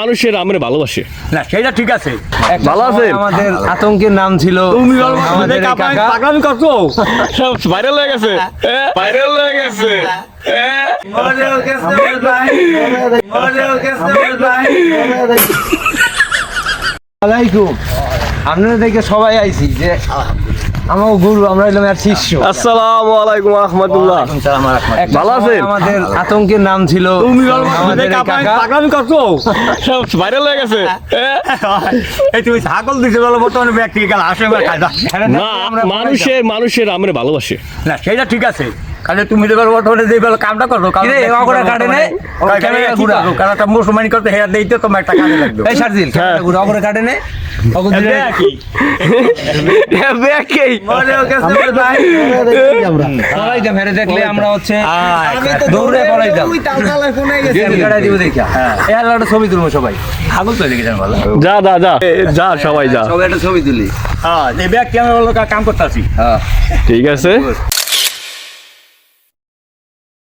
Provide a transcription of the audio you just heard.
মানুষের আমার ভালোবাসে। না সেটা ঠিক আছে। ভালো আছেন? আমাদের আতঙ্কের নাম ছিল তুমি আমাদের কাকা পাগলামি করছ? সব ভাইরাল হয়ে গেছে। ভাইরাল হয়ে গেছে। আলাইকুম। আপনারা দেখে সবাই আইছি যে আমার গুরু আমরা হইলাম আর শিষ্য। আসসালামু আলাইকুম রাহমাতুল্লাহ। ভালো আছেন? আমাদের আতঙ্কের নাম ছিল তুমি আমাদের কাকা পাগলামি করছ? সব ভাইরাল হয়ে গেছে। এই তুমি ছাগল দিছো বলো বর্তমানে ব্যক্তি গেল আসে। না মানুষের মানুষের আমরা ভালোবাসে। না সেটা ঠিক আছে। কারণ তুমি বর্তমানে বলো কামটা করো কারণ কিরে, করে কাটে নাই? ক্যামেরা ঘুরা। কারণ একটা মুসলমানি করতে হেয়ার দিতে তোমার একটা কাজে লাগবে। এই শারজিল হ্যাঁ। অপরে কাটে নে। হ্যাঁ। হ্যাঁ হ্যাঁ। ঠিক আছে।